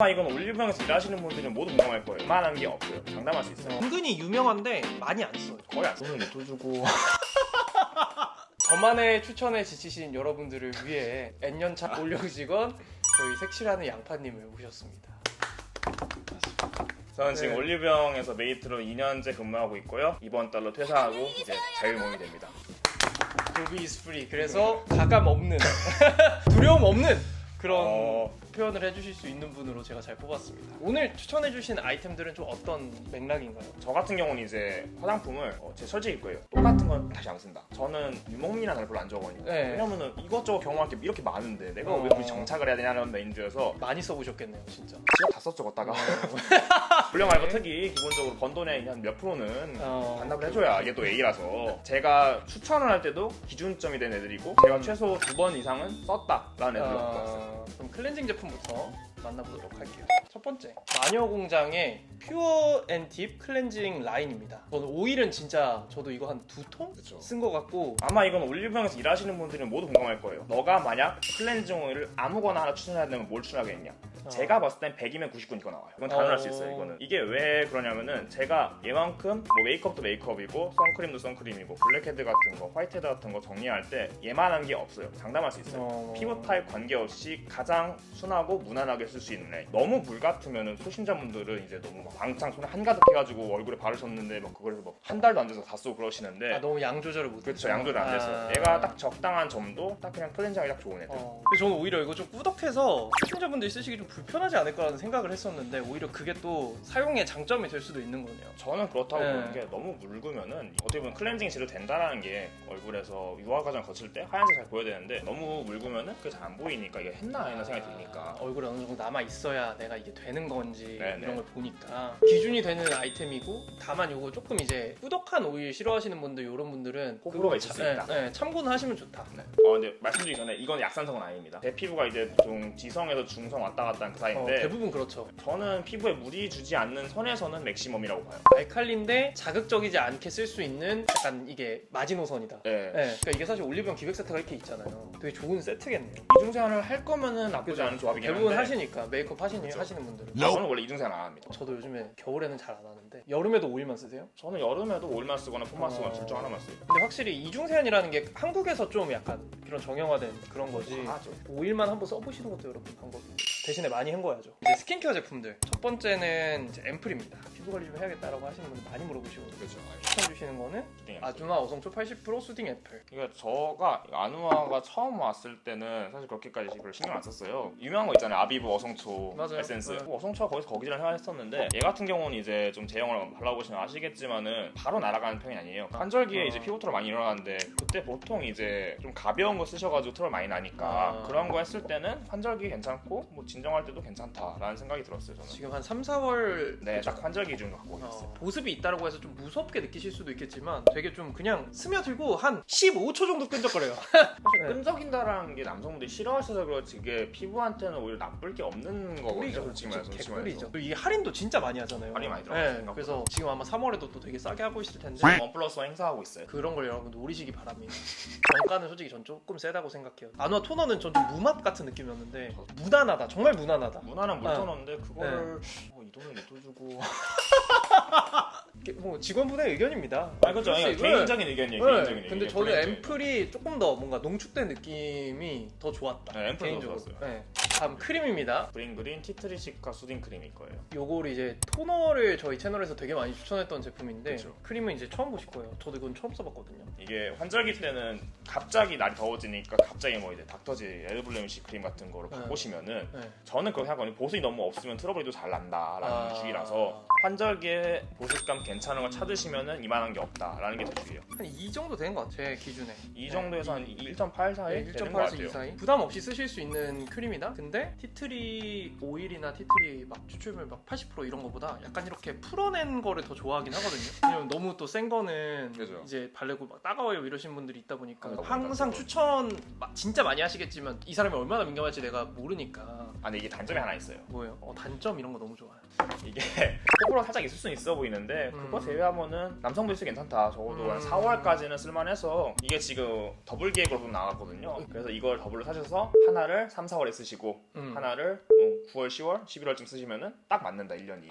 아마 이건 올리브영에서 일하시는 분들은 모두 공감할 거예요. 웬만한 게 없어요. 장담할 수 있어요. 은근히 유명한데 많이 안 써요. 거의 안 쓰는 못 주고 저만의 추천에 지치신 여러분들을 위해 N년차 올영 직원 저희 색칠하는 양파님을 모셨습니다. 저는 지금 네. 올리브영에서 메이트로 2년째 근무하고 있고요. 이번 달로 퇴사하고 이제 자율몽이 됩니다. 도비 free. 그래서 가감 없는 두려움 없는 그런 어. 표현을 해주실 수 있는 분으로 제가 잘 뽑았습니다. 오늘 추천해주신 아이템들은 좀 어떤 맥락인가요? 저 같은 경우는 이제 화장품을 어, 제 설정일 거예요. 똑같은 건 다시 안 쓴다. 저는 유목민이나 잘 별로 안 좋아하거든요. 네. 왜냐면은 이것저것 경험할 게 이렇게 많은데 내가 어. 왜 굳이 정착을 해야 되냐는 마인드여서 많이 써보셨겠네요, 진짜. 지가 다 썼죠, 걷다가. 불량 알바 특이 기본적으로 번 돈의 한몇 프로는 어, 반납을 해줘야 이게 또 A라서 제가 추천을 할 때도 기준점이 된 애들이고 제가 최소 두 번 이상은 썼다라는 애들을 갖고 왔어요. 어, 그럼 클렌징 제품 부터 만나보도록 할게요. 첫 번째, 마녀공장의 퓨어 앤 딥 클렌징 라인입니다. 저는 오일은 진짜 저도 이거 한 두 통? 쓴 것 같고 아마 이건 올리브영에서 일하시는 분들은 모두 공감할 거예요. 너가 만약 클렌징 오일을 아무거나 하나 추천해야 되면 뭘 추천하겠냐? 어. 제가 봤을 땐 100이면 99는 이거 나와요. 이건 단언할 수 어. 있어요. 이거는 이게 왜 그러냐면은 제가 얘만큼 뭐 메이크업도 메이크업이고 선크림도 선크림이고 블랙헤드 같은 거, 화이트헤드 같은 거 정리할 때 얘만한 게 없어요. 장담할 수 있어요. 어, 피부 타입 관계없이 가장 순하고 무난하게 쓸 수 있는 라인. 너무 물 같으면은 초심자분들은 이제 너무 막 왕창 손에 한가득 해가지고 얼굴에 바르셨는데 막 그걸 뭐한 달도 안 돼서 다 쓰고 그러시는데 아, 너무 양 조절을 못 그렇죠 양조를 안 돼서 아. 얘가 딱 적당한 점도 딱 그냥 클렌징하기 딱 좋은 애들 어, 근데 저는 오히려 이거 좀 꾸덕해서 초심자분들이 쓰시기 좀 불편하지 않을까라는 생각을 했었는데 오히려 그게 또 사용의 장점이 될 수도 있는 거네요. 저는 그렇다고 네. 보는 게 너무 묽으면은 어떻게 보면 클렌징이 제대로 된다라는 게 얼굴에서 유화 과정 거칠 때 하얀색 잘 보여야 되는데 너무 묽으면은 그게 잘 안 보이니까 이게 했나 안 했나 생각이 드니까 아, 얼굴에 어느 정도 남아 있어야 내가 이게 되는 건지 네네. 이런 걸 보니까 기준이 되는 아이템이고 다만 이거 조금 이제 꾸덕한 오일 싫어하시는 분들 이런 분들은 호불호가 그거 있을 수 차- 있다. 네, 네, 참고는 하시면 좋다. 네. 어 근데 말씀드리기 전에 이건 약산성은 아닙니다 제 피부가 이제 좀 지성에서 중성 왔다 갔다 하는 그 어, 사이인데 대부분 그렇죠. 저는 피부에 무리 주지 않는 선에서는 맥시멈이라고 봐요 알칼리인데 자극적이지 않게 쓸 수 있는 약간 이게 마지노선이다. 네. 네, 그러니까 이게 사실 올리브영 기획 세트가 이렇게 있잖아요. 되게 좋은 세트겠네요. 이중생활을 할 거면은 나쁘지 않은 조합이긴 대부분 한데 하시니까 메이크업 하시니, 그쵸. 하시는 분들은. 저는 원래 이중생활 안 합니다 저도 요즘에 겨울에는 잘 안 하는데 여름에도 오일만 쓰세요? 저는 여름에도 오일만 쓰거나 폼만 쓰거나 어. 둘중 하나만 써요 근데 확실히 이중세안이라는 게 한국에서 좀 약간 그런 정형화된 그런 거지 하죠 오일만 한번 써보시는 것도 여러분 방법이 대신에 많이 헹궈야죠 이제 스킨케어 제품들 첫 번째는 이제 앰플입니다 피부 관리 좀 해야겠다라고 하시는 분들 많이 물어보시거든요 그렇죠 추천 주시는 거는 아주나 어성초 80% 수딩 애플 그러니까 저가 아누아가 처음 왔을 때는 사실 그렇게까지 별로 신경 안 썼어요. 유명한 거 있잖아요. 아비브 어성초 맞아요. 에센스. 네. 뭐 어성초가 거기서 거기를 했었는데 얘 같은 경우는 이제 좀 제형을 발라보시면 아시겠지만은 바로 날아가는 편이 아니에요. 환절기에 어. 이제 피부 트러블 많이 일어나는데 그때 보통 이제 좀 가벼운 거 쓰셔가지고 트러블 많이 나니까 아. 그런 거 했을 때는 환절기 괜찮고 뭐 진 정할 때도 괜찮다라는 생각이 들었어요. 저는. 지금 한 3, 4월 네, 딱 환절기 기준 갖고 있어요. 어, 보습이 있다라고 해서 좀 무섭게 느끼실 수도 있겠지만 되게 좀 그냥 스며들고 한 15초 정도 끈적거려요 사실 네. 끈적인다라는 게 남성분들이 싫어하셔서 그렇지 이게 피부한테는 오히려 나쁠 게 없는 거거든요. 솔직히 말해서. 솔직히 개꿀이죠. 이게 할인도 진짜 많이 하잖아요. 많이 들어가요, 네, 생각보다. 그래서 지금 아마 3월에도 또 되게 싸게 하고 있을 텐데 원 플러스 원 행사하고 있어요. 그런 걸 여러분 노리시기 바랍니다. 정가는 솔직히 전 조금 세다고 생각해요. 아누아 토너는 전 좀 무맛 같은 느낌이었는데 무난하다. 정말 무난하다. 무난한 아. 물터너인데 그거를 어, 이 돈을 못 주고. 이게 뭐 직원분의 의견입니다. 아 그죠. 그렇지. 그러니까 개인적인 의견이에요. 네. 개인적인 의견. 근데 저는 앰플이 조금 더 뭔가 농축된 느낌이 더 좋았다. 네, 앰플도. 좋았어요. 네. 다음 크림입니다. 브링 그린 티트리시카 수딩 크림일 거예요. 요거를 이제 토너를 저희 채널에서 되게 많이 추천했던 제품인데 그쵸. 크림은 이제 처음 보실 거예요. 저도 이건 처음 써봤거든요. 이게 환절기 때는 갑자기 날이 더워지니까 갑자기 뭐 이제 닥터지 에드블레미시 크림 같은 거를 네. 바꾸시면은 네. 저는 그렇게 하거든요. 보습이 너무 없으면 트러블이 잘 난다라는 아. 주의라서 환절기에 보습감 괜찮은 걸 찾으시면은 이만한 게 없다라는 게 제 주의예요. 한 이 정도 되는 것 같아요. 제 기준에. 이 정도에서 한1.8 사이 네, 되는 것 1.8에서 같아요. 2 사이. 부담 없이 쓰실 수 있는 크림이다. 근데 티트리 오일이나 티트리 막 추출물 막 80% 이런 거보다 약간 이렇게 풀어낸 거를 더 좋아하긴 하거든요. 왜냐면 너무 또 센 거는 그죠. 이제 바르고 막 따가워요 이러신 분들이 있다 보니까 항상 그거. 추천 마- 진짜 많이 하시겠지만 이 사람이 얼마나 민감할지 내가 모르니까 아 근데 이게 단점이 하나 있어요. 뭐예요? 어, 단점 이런 거 너무 좋아요. 이게 호불호 살짝 있을 수는 있어 보이는데 그거 음. 제외하면은 남성도 있어 괜찮다. 적어도 한 음. 4월까지는 쓸만해서 이게 지금 더블 기획으로 나갔거든요. 그래서 이걸 더블로 사셔서 하나를 3, 4월에 쓰시고 음. 하나를 뭐 9월, 10월, 11월쯤 쓰시면은 딱 맞는다 1년이.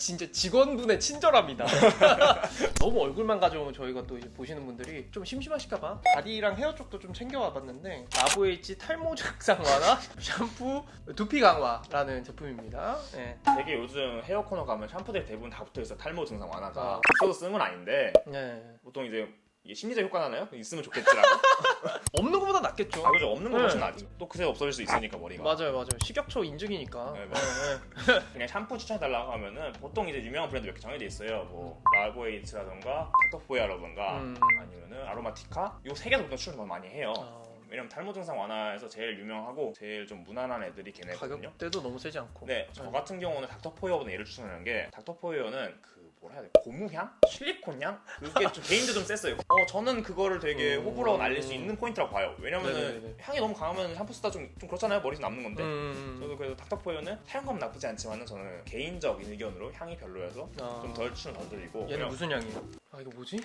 진짜 직원분의 친절합니다. 너무 얼굴만 가져오면 저희가 또 이제 보시는 분들이 좀 심심하실까봐 바디랑 헤어 쪽도 좀 챙겨와봤는데 라보에이지 탈모 증상 완화 샴푸 두피 강화라는 제품입니다. 네. 되게 요즘 헤어 코너 가면 샴푸들이 대부분 다 붙어 있어 탈모 증상 완화가. 아. 저도 쓰는 건 아닌데 네. 보통 이제 이게 심리적 효과 나나요? 있으면 좋겠지라고. 없는 것보다 낫겠죠. 아 그죠 없는 거 훨씬 네. 낫지. 또 그새 없어질 수 있으니까 머리가. 맞아요, 맞아요. 식약처 인증이니까. 네, 네, 맞아요. 네. 그냥 샴푸 추천해달라고 하면은 보통 이제 유명한 브랜드 몇 개 정해져 있어요. 뭐 라보에이츠라던가 닥터포야라던가 음. 아니면은 아로마티카 요 세 개도 보통 추천 많이 해요. 아, 왜냐면 탈모 증상 완화에서 제일 유명하고 제일 좀 무난한 애들이 걔네거든요. 가격대도 너무 세지 않고. 네, 저 네. 같은 경우는 닥터포이어보다 얘를 추천하는 게 닥터포이어는 그 뭐라 해야 돼? 고무향? 실리콘향? 그게 좀 개인도 좀 셌어요. 어, 저는 그거를 되게 음. 호불호 날릴 수 있는 포인트라고 봐요. 왜냐면은 네네네. 향이 너무 강하면 샴푸 쓰다 좀, 좀 그렇잖아요. 머리 좀 남는 건데. 음. 저도 그래서 닥터포이어는 사용감은 나쁘지 않지만은 저는 개인적인 의견으로 향이 별로여서 아. 좀덜 추천 덜 드리고 얘는 무슨 향이에요? 아 이거 뭐지?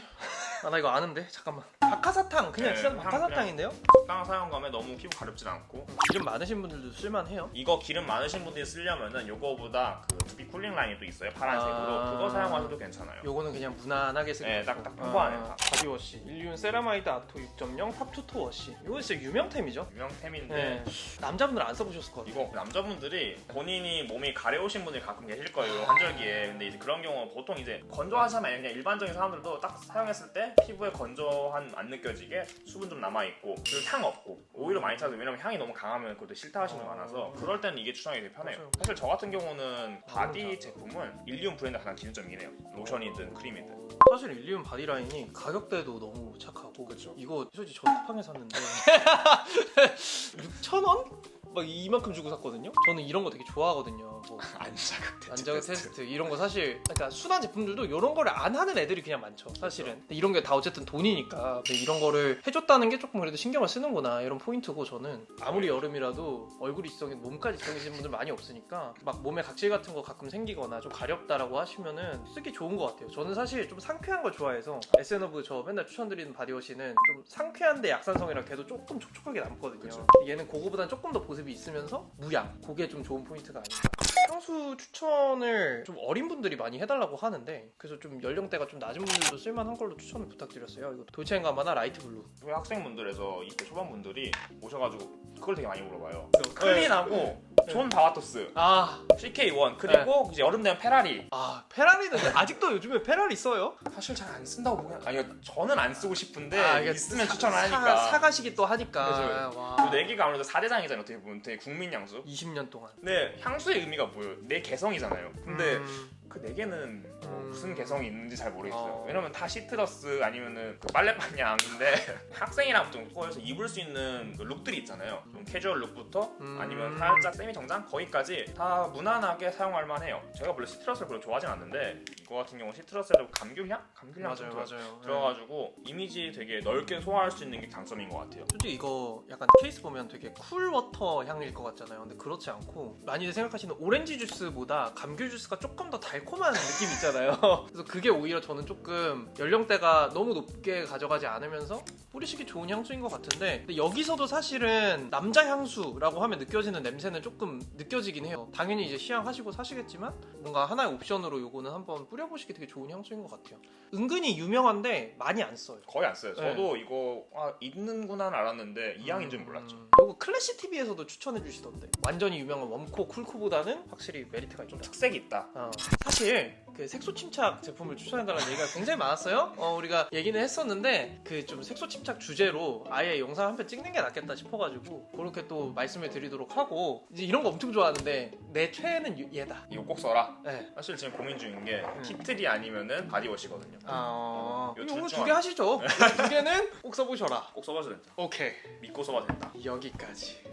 아 나 이거 아는데 잠깐만 박하사탕 그냥 네, 진짜 향 박하사탕인데요? 적당한 사용감에 너무 피부 가렵진 않고 기름 많으신 분들도 쓸만해요. 이거 기름 많으신 분들이 쓰려면은 요거보다 그 두피 쿨링 라인이 또 있어요 파란색으로 아. 그거 사용하셔도 괜찮아요 요거는 그냥 무난하게 쓰기 네, 좋고. 딱- 딱 평범하네, 아, 다. 바디워시 일륜 세라마이드 아토 6.0 팝투토 워시 이거 진짜 유명템이죠? 유명템인데 네. 남자분들 안 써보셨을 것 같아요. 이거 남자분들이 본인이 몸이 가려우신 분들이 가끔 계실 거예요 환절기에 근데 이제 그런 경우 보통 이제 건조하시면 아니라 그냥 일반적인 사람들도 딱 사용했을 때 피부에 건조한 안 느껴지게 수분 좀 남아있고 그리고 향 없고 오히려 많이 차서 왜냐면 향이 너무 강하면 그것도 싫다 하시는 분 많아서 그럴 때는 이게 추천이 되게 편해요 맞아요. 사실 저 같은 경우는 바디. 제품은 일리움 브랜드 가장 기준점이긴 해요 로션이든 크림이든 사실 일륜 바디라인이 가격대도 너무 착하고 그쵸. 이거 솔직히 저 쿠팡에 샀는데 6,000원? 막 이만큼 주고 샀거든요. 저는 이런 거 되게 좋아하거든요. 뭐 안자극 안자극 테스트 이런 거 사실 그러니까 순한 제품들도 이런 거를 안 하는 애들이 그냥 많죠 사실은 근데 이런 게 다 어쨌든 돈이니까 근데 이런 거를 해줬다는 게 조금 그래도 신경을 쓰는구나 이런 포인트고 저는 아무리 여름이라도 얼굴이 지성인 몸까지 지성이신 분들 많이 없으니까 막 몸에 각질 같은 거 가끔 생기거나 좀 가렵다라고 하시면은 쓰기 좋은 것 같아요 저는 사실 좀 상쾌한 걸 좋아해서 에센오브 저 맨날 추천드리는 바디워시는 좀 상쾌한데 약산성이라 걔도 조금 촉촉하게 남거든요. 얘는 그거보단 조금 더 보습이 있으면서 무양 그게 좀 좋은 포인트가 아닐까 향수 추천을 좀 어린 분들이 많이 해달라고 하는데 그래서 좀 연령대가 좀 낮은 분들도 쓸만한 걸로 추천을 부탁드렸어요. 이거 돌체앤가바나 라이트 블루. 왜 학생분들에서 20대 초반분들이 오셔가지고 그걸 되게 많이 물어봐요 네. 클린하고 존 바와토스 아, CK1 그리고 이제 여름 되면 페라리 아 페라리는 아직도 요즘에 페라리 써요? 사실 잘 안 쓴다고 보면 아니요 저는 안 쓰고 싶은데 아, 이게 있으면 사- 추천을 사- 하니까 사 가시기 또 하니까. 그죠. 와. 그 내기가 아무래도 4대장이잖아요 어떻게 보면 되게 국민 향수 20년 동안. 근데 향수의 의미가 뭐예요? 내 개성이잖아요 근데 음, 그 네 개는 뭐 음. 무슨 개성이 있는지 잘 모르겠어요 어. 왜냐면 다 시트러스 아니면은 그 빨래판 향인데 학생이랑 좀 꼬여서 입을 수 있는 그 룩들이 있잖아요 좀 캐주얼 룩부터 음. 아니면 살짝 세미 정장 거기까지 다 무난하게 사용할 만해요 제가 원래 시트러스를 별로 좋아하진 않는데 이거 같은 경우 시트러스에도 감귤향? 감귤향 좀 맞아요, 들어- 맞아요. 네. 들어가지고 이미지 되게 넓게 소화할 수 있는 게 장점인 것 같아요. 솔직히 이거 약간 케이스 보면 되게 쿨워터 향일 것 같잖아요. 근데 그렇지 않고 많이들 생각하시는 오렌지 주스보다 감귤 주스가 조금 더 달 콤한 느낌 있잖아요. 그래서 그게 오히려 저는 조금 연령대가 너무 높게 가져가지 않으면서 뿌리시기 좋은 향수인 것 같은데 근데 여기서도 사실은 남자 향수라고 하면 느껴지는 냄새는 조금 느껴지긴 해요. 당연히 이제 시향하시고 사시겠지만 뭔가 하나의 옵션으로 요거는 한번 뿌려보시기 되게 좋은 향수인 것 같아요. 은근히 유명한데 많이 안 써요. 거의 안 써요. 네. 저도 이거 아, 있는구나 알았는데 이 향인 줄 몰랐죠. 음, 요거 클래시 TV에서도 추천해 주시던데 완전히 유명한 웜코 쿨코보다는 확실히 메리트가 좀 있다. 특색이 있다. 어, 사실 그 색소 침착 제품을 추천해달라는 얘기가 굉장히 많았어요. 어, 우리가 얘기는 했었는데 그 좀 색소 침착 주제로 아예 영상 한 편 찍는 게 낫겠다 싶어가지고 그렇게 또 말씀을 드리도록 하고 이제 이런 거 엄청 좋아하는데 내 최애는 유- 얘다. 이거 꼭 써라. 네. 사실 지금 고민 중인 게 티트리 아니면은 바디워시거든요. 아, 요 이거 둘두중개 하시죠. 두 개는 꼭 써보셔라. 꼭 써봐도 된다. 오케이. 믿고 써봐도 된다. 여기까지.